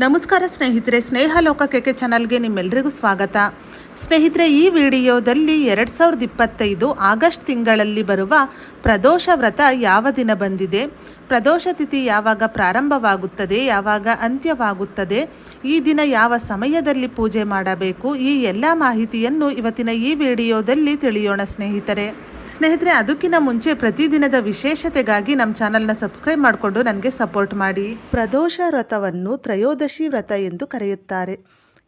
ನಮಸ್ಕಾರ ಸ್ನೇಹಿತರೆ, ಸ್ನೇಹ ಲೋಕ ಕೆಕೆ ಚಾನಲ್ಗೆ ನಿಮ್ಮೆಲ್ಲರಿಗೂ ಸ್ವಾಗತ. ಸ್ನೇಹಿತರೆ, ಈ ವಿಡಿಯೋದಲ್ಲಿ ಎರಡು ಸಾವಿರದ ಇಪ್ಪತ್ತೈದು ಆಗಸ್ಟ್ ತಿಂಗಳಲ್ಲಿ ಬರುವ ಪ್ರದೋಷ ವ್ರತ ಯಾವ ದಿನ ಬಂದಿದೆ, ಪ್ರದೋಷ ತಿಥಿ ಯಾವಾಗ ಪ್ರಾರಂಭವಾಗುತ್ತದೆ, ಯಾವಾಗ ಅಂತ್ಯವಾಗುತ್ತದೆ, ಈ ದಿನ ಯಾವ ಸಮಯದಲ್ಲಿ ಪೂಜೆ ಮಾಡಬೇಕು, ಈ ಎಲ್ಲ ಮಾಹಿತಿಯನ್ನು ಇವತ್ತಿನ ಈ ವಿಡಿಯೋದಲ್ಲಿ ತಿಳಿಯೋಣ ಸ್ನೇಹಿತರೆ. ಸ್ನೇಹಿತರೆ, ಅದಕ್ಕಿಂತ ಮುಂಚೆ ಪ್ರತಿದಿನದ ವಿಶೇಷತೆಗಾಗಿ ನಮ್ಮ ಚಾನಲ್ನ ಸಬ್ಸ್ಕ್ರೈಬ್ ಮಾಡಿಕೊಂಡು ನನಗೆ ಸಪೋರ್ಟ್ ಮಾಡಿ. ಪ್ರದೋಷ ವ್ರತವನ್ನು ತ್ರಯೋದಶಿ ವ್ರತ ಎಂದು ಕರೆಯುತ್ತಾರೆ.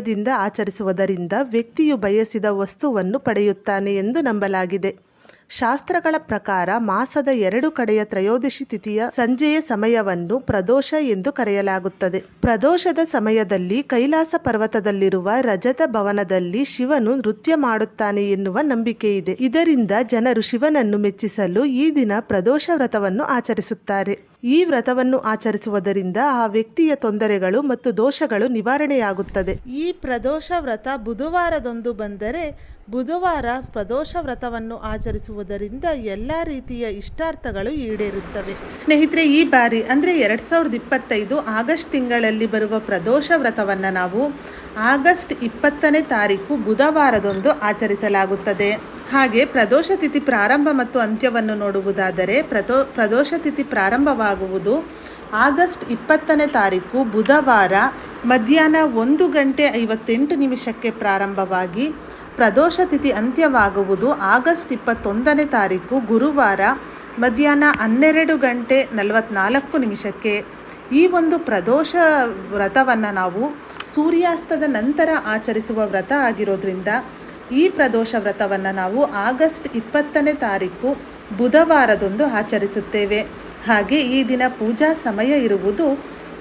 ಹೃದಯದಿಂದ ಆಚರಿಸುವುದರಿಂದ ವ್ಯಕ್ತಿಯು ಬಯಸಿದ ವಸ್ತುವನ್ನು ಪಡೆಯುತ್ತಾನೆ ಎಂದು ನಂಬಲಾಗಿದೆ. ಶಾಸ್ತ್ರಗಳ ಪ್ರಕಾರ ಮಾಸದ ಎರಡು ಕಡೆಯ ತ್ರಯೋದಶಿ ತಿಥಿಯ ಸಂಜೆಯ ಸಮಯವನ್ನು ಪ್ರದೋಷ ಎಂದು ಕರೆಯಲಾಗುತ್ತದೆ. ಪ್ರದೋಷದ ಸಮಯದಲ್ಲಿ ಕೈಲಾಸ ಪರ್ವತದಲ್ಲಿರುವ ರಜತ ಭವನದಲ್ಲಿ ಶಿವನು ನೃತ್ಯ ಮಾಡುತ್ತಾನೆ ಎನ್ನುವ ನಂಬಿಕೆ ಇದೆ. ಇದರಿಂದ ಜನರು ಶಿವನನ್ನು ಮೆಚ್ಚಿಸಲು ಈ ದಿನ ಪ್ರದೋಷ ವ್ರತವನ್ನು ಆಚರಿಸುತ್ತಾರೆ. ಈ ವ್ರತವನ್ನು ಆಚರಿಸುವುದರಿಂದ ಆ ವ್ಯಕ್ತಿಯ ತೊಂದರೆಗಳು ಮತ್ತು ದೋಷಗಳು ನಿವಾರಣೆಯಾಗುತ್ತದೆ. ಈ ಪ್ರದೋಷ ವ್ರತ ಬುಧವಾರದೊಂದು ಬಂದರೆ ಬುಧವಾರ ಪ್ರದೋಷ ವ್ರತವನ್ನು ಆಚರಿಸುವುದರಿಂದ ಎಲ್ಲ ರೀತಿಯ ಇಷ್ಟಾರ್ಥಗಳು ಈಡೇರುತ್ತವೆ. ಸ್ನೇಹಿತರೆ, ಈ ಬಾರಿ ಅಂದರೆ ಎರಡು ಸಾವಿರದ ಇಪ್ಪತ್ತೈದು ಆಗಸ್ಟ್ ತಿಂಗಳಲ್ಲಿ ಬರುವ ಪ್ರದೋಷ ವ್ರತವನ್ನು ನಾವು ಆಗಸ್ಟ್ ಇಪ್ಪತ್ತನೇ ತಾರೀಕು ಬುಧವಾರದೊಂದು ಆಚರಿಸಲಾಗುತ್ತದೆ. ಹಾಗೆ ಪ್ರದೋಷ ತಿಥಿ ಪ್ರಾರಂಭ ಮತ್ತು ಅಂತ್ಯವನ್ನು ನೋಡುವುದಾದರೆ ಪ್ರದೋ, ಪ್ರದೋಷ ತಿಥಿ ಪ್ರಾರಂಭವಾಗುವುದು ಆಗಸ್ಟ್ ಇಪ್ಪತ್ತನೇ ತಾರೀಕು, ಬುಧವಾರ ಮಧ್ಯಾಹ್ನ ಒಂದು ಗಂಟೆ ಐವತ್ತೆಂಟು ನಿಮಿಷಕ್ಕೆ ಪ್ರಾರಂಭವಾಗಿ ಪ್ರದೋಷ ತಿಥಿ ಅಂತ್ಯವಾಗುವುದು ಆಗಸ್ಟ್ ಇಪ್ಪತ್ತೊಂದನೇ ತಾರೀಕು, ಗುರುವಾರ ಮಧ್ಯಾಹ್ನ ಹನ್ನೆರಡು ಗಂಟೆ ನಲವತ್ನಾಲ್ಕು ನಿಮಿಷಕ್ಕೆ. ಈ ಒಂದು ಪ್ರದೋಷ ವ್ರತವನ್ನು ನಾವು ಸೂರ್ಯಾಸ್ತದ ನಂತರ ಆಚರಿಸುವ ವ್ರತ ಆಗಿರೋದ್ರಿಂದ ಈ ಪ್ರದೋಷ ವ್ರತವನ್ನು ನಾವು ಆಗಸ್ಟ್ ಇಪ್ಪತ್ತನೇ ತಾರೀಕು ಬುಧವಾರದಂದು ಆಚರಿಸುತ್ತೇವೆ. ಹಾಗೆ ಈ ದಿನ ಪೂಜಾ ಸಮಯ ಇರುವುದು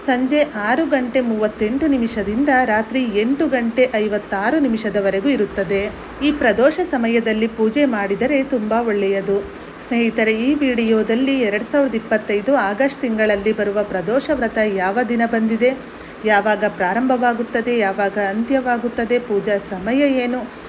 ಸಂಜೆ ಆರು ಗಂಟೆ ಮೂವತ್ತೆಂಟು ನಿಮಿಷದಿಂದ ರಾತ್ರಿ ಎಂಟು ಗಂಟೆ ಐವತ್ತಾರು ನಿಮಿಷದವರೆಗೂ ಇರುತ್ತದೆ. ಈ ಪ್ರದೋಷ ಸಮಯದಲ್ಲಿ ಪೂಜೆ ಮಾಡಿದರೆ ತುಂಬ ಒಳ್ಳೆಯದು. ಸ್ನೇಹಿತರೆ, ಈ ವಿಡಿಯೋದಲ್ಲಿ ಎರಡು ಸಾವಿರದ ಇಪ್ಪತ್ತೈದು ಆಗಸ್ಟ್ ತಿಂಗಳಲ್ಲಿ ಬರುವ ಪ್ರದೋಷ ವ್ರತ ಯಾವ ದಿನ ಬಂದಿದೆ? ಯಾವಾಗ ಪ್ರಾರಂಭವಾಗುತ್ತದೆ? ಯಾವಾಗ ಅಂತ್ಯವಾಗುತ್ತದೆ? ಪೂಜಾ ಸಮಯ ಏನು?